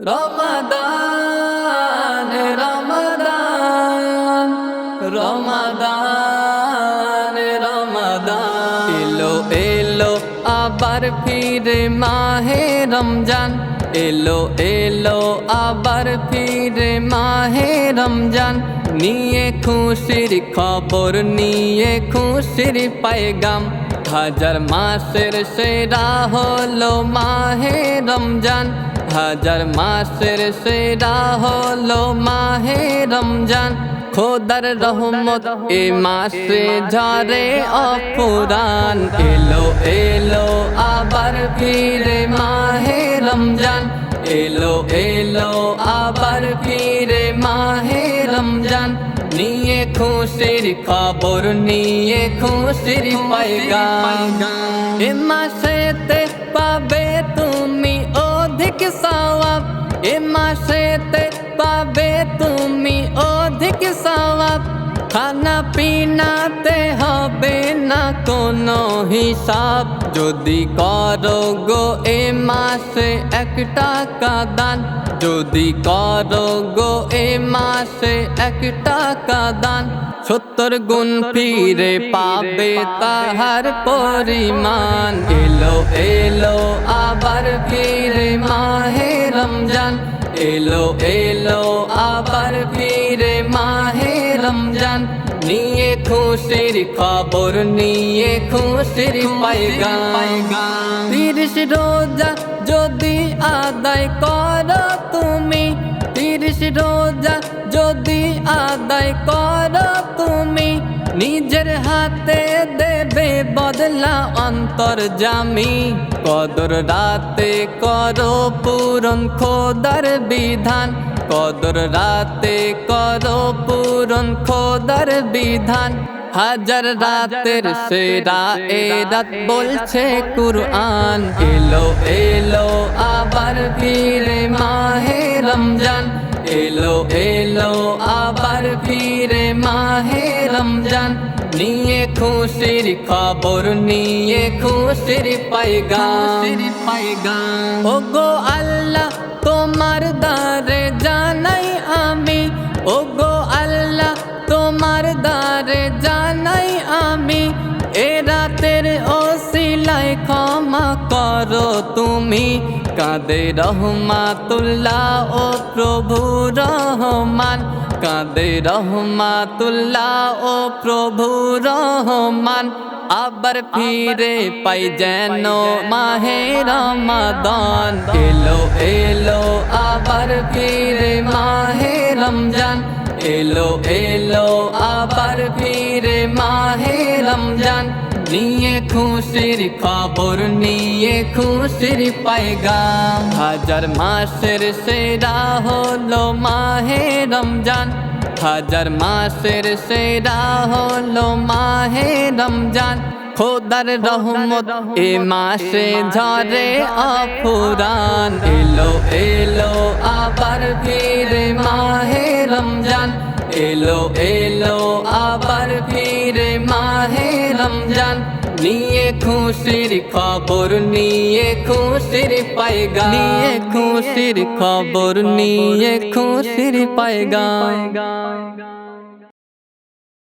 রমাদান রমাদান রমাদান রমাদান। এলো এলো, আবার ফিরে মাহে রমজান। এলো এলো, আবার ফিরে মাহে রমজান। নিয়ে খুশির খবর, নিয়ে খুশির পায়গাম। হাজার মাসের সেরা হলো মাহে রমজান। হাজার মাসের সেরা হলো মাহে রমজান। খোদার রহমত এ মাসে ঝরে অপুরান এলো এলো, আবার ফিরে মাহে রমজান। এলো এলো, আবার ফিরে মাহে রমজান। নিয়ে খুশির খবর, নিয়ে খুশির পায়গাম। এ মাসেতে পাবে তুমি তুমি অধিক সওয়াব খানা পিনাতে হবে না কোনো হিসাব। যদি করো গো এ মাসে এক টাকা দান, যদি করো গো এ মাসে এক টাকা দান, সত্তর গুণ ফিরে পাবে তাহার পরিমাণ। এলো এলো, আবার ফিরে মাহে রমজান। এলো এলো রমজান। নিয়ে খুশির খবর, নিয়ে খুশির পায়গাম। তিরিশ রোজা যদি আদায় করো তুমি, তিরিশ রোজা যদি আদায় করো তুমি, নিজের হাতে দেবে বদলা অন্তর জামি। কদর রাতে করো পূরণ খোদার বিধান কদর রাতে করো পূরণ খোদার বিধান। হাজার রাতের সেরা এ রাত বলছে কুরআন। এলো এলো আবার ফিরে মাহে রমজান। এলো এলো আবার ফিরে মাহে রমজান। নিয়ে খুশির খবর নিয়ে খুশির পায়গাম। পায়গাম। ও গো আল্লাহ তোমার দারে জানাই করো তুমি। কাঁদে রহমাতুল্লাহ ও প্রভু রহমান। কাঁদে রহমাতুল্লাহ ও প্রভু রহমান। আবার ফিরে পাই যেন মাহে রমাদান। এলো এলো, আবার ফিরে মাহে রমজান। এলো এলো, আবার ফিরে মাহে রমজান। নিয়ে খুশির খবর, নিয়ে খুশির পায়গাম হাজার মাসের সেরা হলো মাহে রমজান। হাজার মাসের সেরা হলো মাহে রমজান। খোদার রহমত এ মাসে ঝরে অফুরান। এলো এলো, আবার ফিরে মাহে রমজান। এলো এলো, আবার ফিরে মাহে রমজান নিয়ে খুশির খবর নিয়ে খুশির পায়গা নিয়ে খুশির খবর নিয়ে খুশির পায়গা